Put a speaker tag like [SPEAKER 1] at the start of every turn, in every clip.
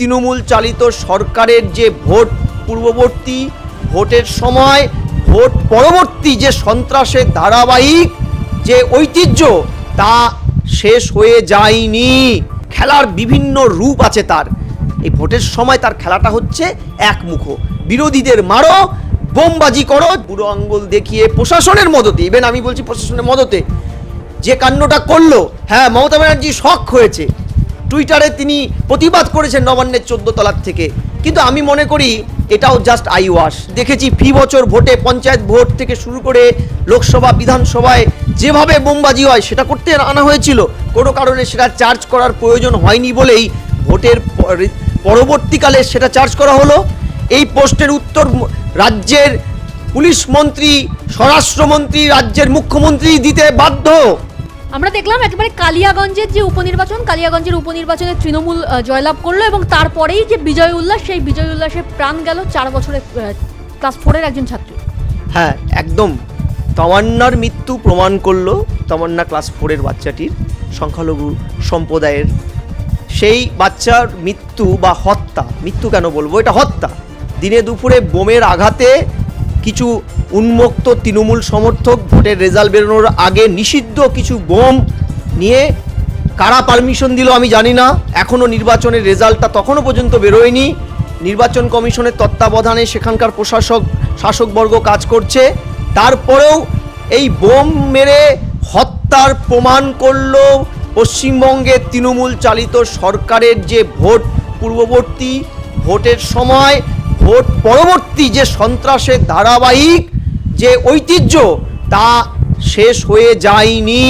[SPEAKER 1] তৃণমূল চালিত সরকারের যে ভোট পূর্ববর্তী ভোটের সময়, ভোট পরবর্তী যে সন্ত্রাসের ধারাবাহিক যে ঐতিহ্য, তা শেষ হয়ে যায়নি। খেলার বিভিন্ন রূপ আছে তার। এই ভোটের সময় তার খেলাটা হচ্ছে একমুখ। বিরোধীদের মারো, বোমবাজি করো, বুড়ো আঙ্গুল দেখিয়ে প্রশাসনের মদতে ইভেন আমি বলছি প্রশাসনের মদতে, যে কাণ্ডটা করল হ্যাঁ মমতা ব্যানার্জি শখ হয়েছে টুইটারে তিনি প্রতিবাদ করেছেন নবান্নের চোদ্দ তলার থেকে। কিন্তু আমি মনে করি এটাও জাস্ট আই ওয়াশ দেখেছি ফি বছর ভোটে পঞ্চায়েত ভোট থেকে শুরু করে লোকসভা, বিধানসভায় যেভাবে বোমবাজি হয়, সেটা করতে আনা হয়েছিল। কোনো কারণে সেটা চার্জ করার প্রয়োজন হয়নি বলেই ভোটের পরবর্তীকালে সেটা চার্জ করা হলো। এই পোস্টের উত্তর রাজ্যের পুলিশ মন্ত্রী, স্বরাষ্ট্রমন্ত্রী, রাজ্যের মুখ্যমন্ত্রী দিতে বাধ্য।
[SPEAKER 2] আমরা দেখলাম একেবারে কালিয়াগঞ্জের যে উপনির্বাচন, কালিয়াগঞ্জের উপনির্বাচনে তৃণমূল জয়লাভ করল এবং তারপরেই যে বিজয় উল্লাস, সেই বিজয় উল্লাসে প্রাণ গেল চার বছরের ক্লাস ফোরের একজন ছাত্রী।
[SPEAKER 1] হ্যাঁ একদম। তামান্নার মৃত্যু প্রমাণ করল তামান্না ক্লাস ফোরের বাচ্চাটির, সংখ্যালঘু সম্প্রদায়ের। সেই বাচ্চার মৃত্যু বা হত্যা, মৃত্যু কেন বলব? এটা হত্যা। দিনে দুপুরে বোমের আঘাতে কিছু উন্মুক্ত তৃণমূল সমর্থক ভোটের রেজাল্ট বেরোনোর আগে নিষিদ্ধ কিছু বোম নিয়ে কারা পারমিশন দিল আমি জানি না। এখনও নির্বাচনের রেজাল্টটা তখনও পর্যন্ত বেরোয়নি। নির্বাচন কমিশনের তত্ত্বাবধানে সেখানকার প্রশাসক, শাসকবর্গ কাজ করছে। তারপরেও এই বোম মেরে হত্যার প্রমাণ করল পশ্চিমবঙ্গের তৃণমূল চালিত সরকারের যে ভোট পূর্ববর্তী ভোটের সময়। ভোট পরবর্তী যে সন্ত্রাসের ধারাবাহিক যে ঐতিহ্য, তা শেষ হয়ে যায়নি।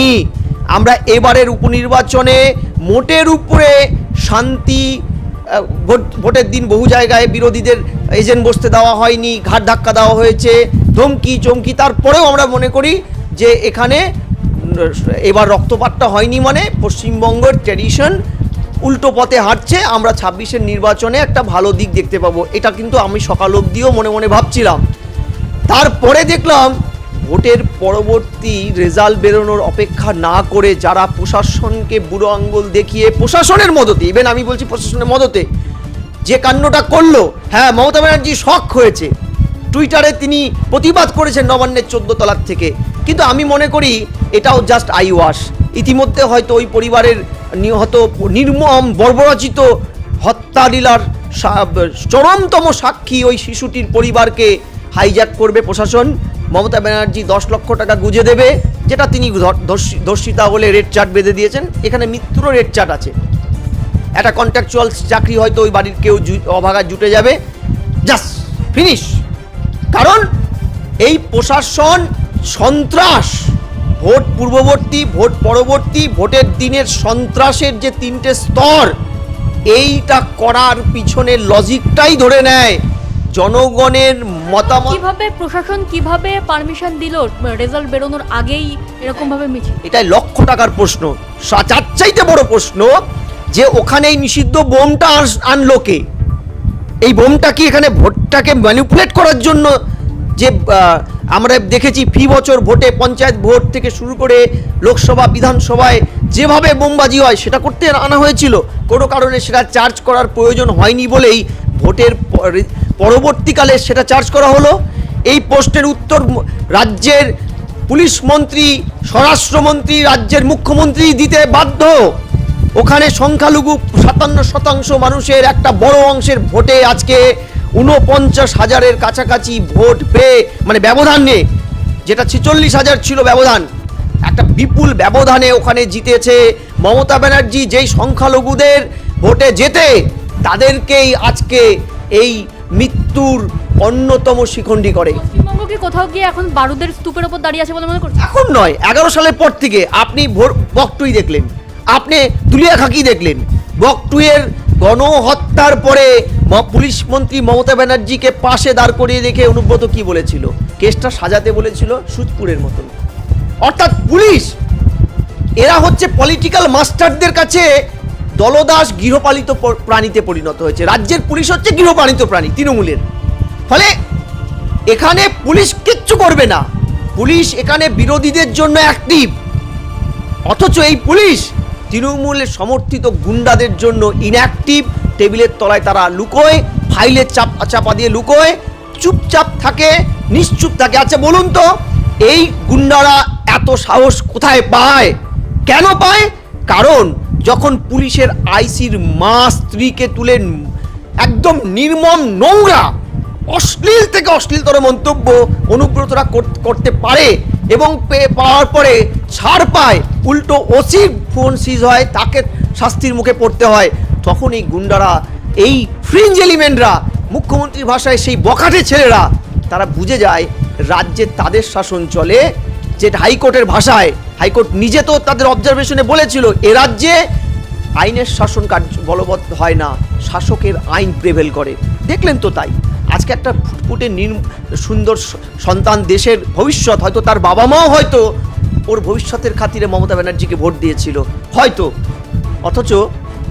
[SPEAKER 1] আমরা এবারের উপনির্বাচনে মোটের উপরে শান্তি ভোট, ভোটের দিন বহু জায়গায় বিরোধীদের এজেন্ট বসতে দেওয়া হয়নি, ঘাট ধাক্কা দেওয়া হয়েছে, ধমকি, চমকি। তারপরেও আমরা মনে করি যে এখানে এবার রক্তপাতটা হয়নি মানে পশ্চিমবঙ্গের ট্র্যাডিশন উল্টো পথে হাঁটছে, আমরা ছাব্বিশের নির্বাচনে একটা ভালো দিক দেখতে পাবো। এটা কিন্তু আমি সকাল অবধিও মনে মনে ভাবছিলাম। তারপরে দেখলাম, ভোটের পরবর্তী রেজাল্ট বেরোনোর অপেক্ষা না করে যারা প্রশাসনকে বুড়ো আঙ্গুল দেখিয়ে প্রশাসনের মদতে ইভেন আমি বলছি প্রশাসনের মদতে, যে কাণ্ডটা করল হ্যাঁ মমতা ব্যানার্জি শখ হয়েছে। টুইটারে তিনি প্রতিবাদ করেছেন নবান্নের চোদ্দ তলার থেকে। কিন্তু আমি মনে করি, এটাও জাস্ট আই ওয়াশ ইতিমধ্যে হয়তো ওই পরিবারের নিহত নির্মম বর্বরচিত হত্যা লীলার চরমতম সাক্ষী ওই শিশুটির পরিবারকে হাইজ্যাক করবে প্রশাসন। মমতা ব্যানার্জি দশ লক্ষ টাকা গুজে দেবে, যেটা তিনি ধর- ধর্ষি- ধর্ষিতা বলে রেড চার্ট বেঁধে দিয়েছেন। এখানে মৃত্যুরও রেড চার্ট আছে। একটা কন্ট্রাকচুয়াল চাকরি হয়তো ওই বাড়ির কেউ অভাগা জুটে যাবে। জাস্ট ফিনিশ কারণ এই প্রশাসন সন্ত্রাস! ভোট পূর্ববর্তী ভোট পরবর্তী ভোটের দিনের সন্ত্রাসের যে তিনটে স্তর এইটা করার পিছনে লজিকটাই ধরে নেয় জনগণের মতামত।
[SPEAKER 2] কীভাবে প্রশাসন কীভাবে পারমিশন দিল রেজাল্ট বেরোনোর আগেই এরকম ভাবে মিছিল?
[SPEAKER 1] এটাই লক্ষ টাকার প্রশ্ন। সা- তার চাইতে বড় প্রশ্ন যে ওখানে এই নিষিদ্ধ বোমটা আনলো কে? এই বোমটা কি এখানে ভোটটাকে ম্যানিপুলেট করার জন্য যে আমরা দেখেছি ফি বছর ভোটে পঞ্চায়েত ভোট থেকে শুরু করে লোকসভা, বিধানসভায় যেভাবে বোমবাজি হয়, সেটা করতে আনা হয়েছিল। কোনো কারণে সেটা চার্জ করার প্রয়োজন হয়নি বলেই ভোটের পরবর্তীকালে সেটা চার্জ করা হলো। এই প্রশ্নের উত্তর রাজ্যের পুলিশ মন্ত্রী স্বরাষ্ট্রমন্ত্রী রাজ্যের মুখ্যমন্ত্রী দিতে বাধ্য। ওখানে সংখ্যালঘু সাতান্ন শতাংশ মানুষের একটা বড় অংশের ভোটে আজকে উনপঞ্চাশ হাজারের কাছাকাছি ভোট পেয়ে মানে ব্যবধান নিয়ে যেটা ছেচল্লিশ হাজার ছিল ব্যবধান একটা বিপুল ব্যবধানে ওখানে জিতেছে মমতা ব্যানার্জি যেই সংখ্যালঘুদের ভোটে যেতে তাদেরকেই আজকে এই মৃত্যুর অন্যতম শিখণ্ডী করে।
[SPEAKER 2] কোথাও গিয়ে এখন বারুদের স্তূপের ওপর দাঁড়িয়ে আছে বলে মনে করছে
[SPEAKER 1] এখন নয় এগারো সালের পর থেকে আপনি ভোর বকটুই দেখলেন আপনি দুলিয়া খাকি দেখলেন বকটুয়ের গণহত্যার পরে পুলিশ মন্ত্রী মমতা ব্যানার্জিকে পাশে দাঁড় করিয়ে রেখে অনুব্রত কি বলেছিল? কেসটা সাজাতে বলেছিল সুচপুরের মতন। অর্থাৎ পুলিশ, এরা হচ্ছে পলিটিক্যাল মাস্টারদের কাছে দলদাস গৃহপালিত প্রাণীতে পরিণত হয়েছে। রাজ্যের পুলিশ হচ্ছে গৃহপালিত প্রাণী, তৃণমূলের। ফলে এখানে পুলিশ কিচ্ছু করবে না। পুলিশ এখানে বিরোধীদের জন্য অ্যাক্টিভ অথচ এই পুলিশ তৃণমূলের সমর্থিত গুন্ডাদের জন্য ইনঅ্যাক্টিভ টেবিলের তলায় তারা লুকোয়, ফাইলের চাপ, চাপা দিয়ে লুকোয়, চুপচাপ থাকে, নিশ্চুপ থাকে। আচ্ছা বলুন তো, এই গুন্ডারা এত সাহস কোথায় পায়? কেন পায়? কারণ যখন পুলিশের আইসির মা স্ত্রীকে তুলে একদম নির্মম নোংরা, অশ্লীল থেকে অশ্লীলতর মন্তব্য অনুব্রতরা কর- করতে পারে এবং পে- পাওয়ার পরে ছাড় পায়। উল্টো ওসির ফোন সিজ হয়, তাকে শাস্তির মুখে পড়তে হয়। তখন এই গুন্ডারা, এই ফ্রিঞ্জ এলিমেন্টরা মুখ্যমন্ত্রীর ভাষায় সেই বখাটে ছেলেরা, তারা বুঝে যায় রাজ্যে তাদের শাসন চলে যে হাইকোর্টের ভাষায়, হাইকোর্ট নিজে তো তাদের অবজারভেশনে বলেছিল, এ রাজ্যে আইনের শাসন কার্য বলবৎ হয় না, শাসকের আইন প্রেভেল করে। দেখলেন তো তাই। আজকে একটা ফুটফুটে নির সুন্দর সন্তান দেশের ভবিষ্যৎ, হয়তো তার বাবা মাও হয়তো ওর ভবিষ্যতের খাতিরে মমতা ব্যানার্জিকে ভোট দিয়েছিল, হয়তো। অথচ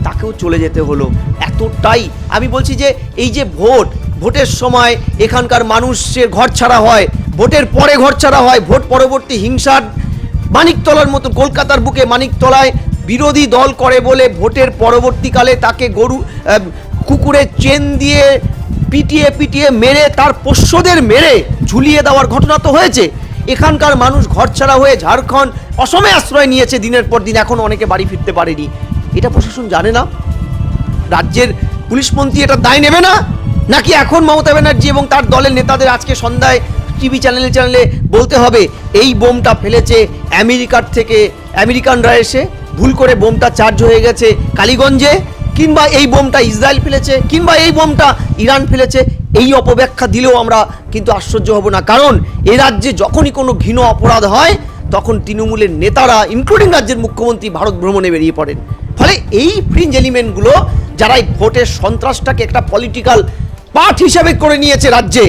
[SPEAKER 1] তাকেও চলে যেতে হলো এতটাই। আমি বলছি যে এই যে ভোট, ভোটের সময় এখানকার মানুষের ঘর ছাড়া হয়, ভোটের পরে ঘর ছাড়া হয়, ভোট পরবর্তী হিংসার মানিকতলার মতো কলকাতার বুকে মানিকতলায় বিরোধী দল করে বলে ভোটের পরবর্তীকালে তাকে গরু কুকুরের চেন দিয়ে পিটিয়ে পিটিয়ে মেরে, তার পোষ্যদের মেরে ঝুলিয়ে দেওয়ার ঘটনা তো হয়েছে। এখানকার মানুষ ঘরছাড়া হয়ে ঝাড়খণ্ড অসমে আশ্রয় নিয়েছে দিনের পর দিন, এখন অনেকে বাড়ি ফিরতে পারেনি। এটা প্রশাসন জানে না? রাজ্যের পুলিশ মন্ত্রী এটা দায় নেবে না? নাকি এখন মমতা ব্যানার্জি এবং তার দলের নেতাদের আজকে সন্ধ্যায় টিভি চ্যানেলে চ্যানেলে বলতে হবে, এই বোমটা ফেলেছে আমেরিকার থেকে, আমেরিকানরা এসে ভুল করে বোমটা চার্জ হয়ে গেছে কালীগঞ্জে, কিংবা এই বোমটা ইসরায়েল ফেলেছে, কিংবা এই বোমটা ইরান ফেলেছে, এই অপব্যাখ্যা দিলেও আমরা কিন্তু আশ্চর্য হব না। কারণ এ রাজ্যে যখনই কোনো ঘৃণ অপরাধ হয়, তখন তৃণমূলের নেতারা ইনক্লুডিং রাজ্যের মুখ্যমন্ত্রী ভারত ভ্রমণে বেরিয়ে পড়েন। ফলে এই ফ্রিঞ্জ এলিমেন্টগুলো যারা এই ভোটের সন্ত্রাসটাকে একটা পলিটিক্যাল পার্ট হিসেবে করে নিয়েছে রাজ্যে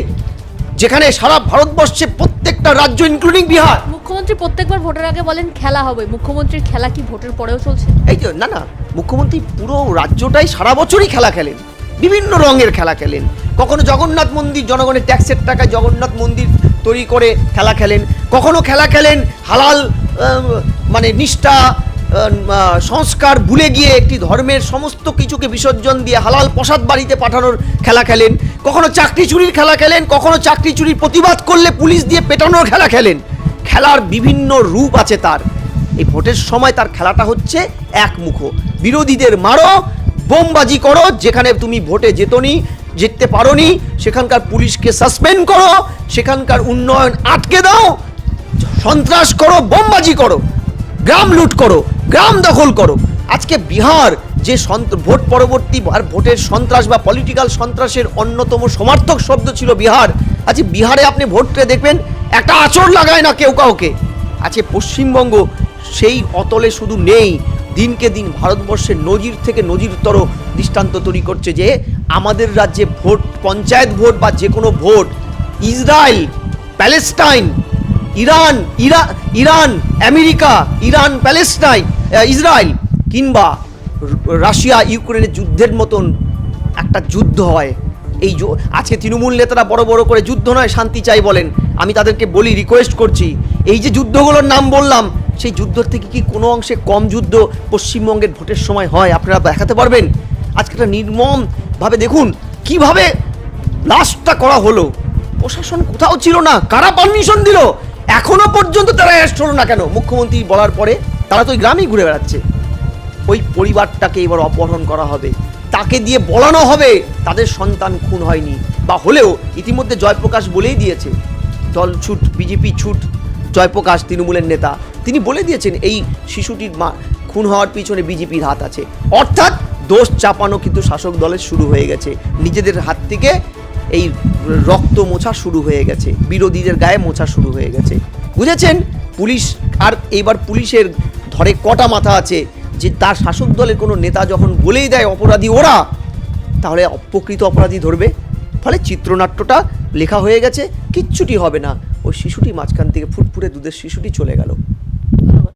[SPEAKER 1] যেখানে সারা ভারতবর্ষে প্রত্যেকটা রাজ্য ইনক্লুডিং বিহার।
[SPEAKER 2] মুখ্যমন্ত্রী প্রত্যেকবার ভোটের আগে বলেন খেলা হবে। মুখ্যমন্ত্রীর খেলা কি ভোটের পরেও চলছে?
[SPEAKER 1] এই যে না না মুখ্যমন্ত্রী পুরো রাজ্যটাই সারা বছরই খেলা খেলেন। বিভিন্ন রঙের খেলা খেলেন। কখনো জগন্নাথ মন্দির জনগণের ট্যাক্সের টাকায় জগন্নাথ মন্দির তৈরি করে খেলা খেলেন। কখনো খেলা খেলেন হালাল মানে নিষ্ঠা সংস্কার ভুলে গিয়ে একটি ধর্মের সমস্ত কিছুকে বিসর্জন দিয়ে হালাল প্রসাদ বাড়িতে পাঠানোর খেলা খেলেন। কখনো চাকরি চুরির খেলা খেলেন, কখনো চাকরি চুরির প্রতিবাদ করলে পুলিশ দিয়ে পেটানোর খেলা খেলেন। খেলার বিভিন্ন রূপ আছে তার। এই ভোটের সময় তার খেলাটা হচ্ছে একমুখ। বিরোধীদের মারো, বোমবাজি করো, যেখানে তুমি ভোটে যেতনি জিততে পারোনি, সেখানকার পুলিশকে সাসপেন্ড করো, সেখানকার উন্নয়ন আটকে দাও, সন্ত্রাস করো, বোমবাজি করো, গ্রাম লুট করো। গ্রাম দখল করো। আজকে বিহার যে ভোট পরবর্তী আর ভোটের সন্ত্রাস বা পলিটিক্যাল সন্ত্রাসের অন্যতম সমার্থক শব্দ ছিল বিহার। আজকে বিহারে আপনি ভোটে দেখবেন, একটা আচর লাগায় না কেউ কাউকে। আজকে পশ্চিমবঙ্গ সেই অতলে শুধু নেই। দিনকে দিন ভারতবর্ষের নজির থেকে নজিরতর দৃষ্টান্ত তৈরি করছে যে, আমাদের রাজ্যে ভোট, পঞ্চায়েত ভোট বা যে কোনো vote, Israel, Palestine Iran, Ira, Iran, America, Iran, Palestine Israel কিংবা রাশিয়া, ইউক্রেনের যুদ্ধের মতন একটা যুদ্ধ হয়। এই আজকে তৃণমূল নেতারা বড় বড় করে যুদ্ধ নয়, শান্তি চাই বলেন। আমি তাদেরকে বলি রিকোয়েস্ট করছি, এই যে যুদ্ধগুলোর নাম বললাম, সেই যুদ্ধর থেকে কি কোনো অংশে কম যুদ্ধ পশ্চিমবঙ্গের ভোটের সময় হয়, আপনারা দেখাতে পারবেন? আজকে একটা নির্মমভাবে দেখুন, কীভাবে ব্লাস্টটা করা হলো? প্রশাসন কোথাও ছিল না, কারা পারমিশন দিল? এখনও পর্যন্ত তারা অ্যারেস্ট হলো না কেন? মুখ্যমন্ত্রী বলার পরে তারা তো ওই গ্রামেই ঘুরে বেড়াচ্ছে। ওই পরিবারটাকে এবার অপহরণ করা হবে। তাকে দিয়ে বলানো হবে, তাদের সন্তান খুন হয়নি। বা হলেও ইতিমধ্যে জয়প্রকাশ বলেই দিয়েছে। দল ছুট, বিজেপি ছুট, জয়প্রকাশ তৃণমূলের নেতা। তিনি বলে দিয়েছেন, এই শিশুটির মা খুন হওয়ার পিছনে বিজেপির হাত আছে। অর্থাৎ দোষ চাপানো কিন্তু শাসক দলের শুরু হয়ে গেছে। নিজেদের হাত থেকে এই রক্ত মোছা শুরু হয়ে গেছে, বিরোধীদের গায়ে মোছা শুরু হয়ে গেছে। বুঝেছেন? পুলিশ, আর এবার পুলিশের ধরে কটা মাথা আছে যে তার শাসক দলের কোনো নেতা যখন বলেই দেয় অপরাধী ওরা, তাহলে অপ্রকৃত অপরাধী ধরবে। ফলে চিত্রনাট্যটা লেখা হয়ে গেছে, কিচ্ছুটি হবে না। ওই শিশুটি মাঝখান থেকে ফুটফুটে দুধের শিশুটি চলে গেল।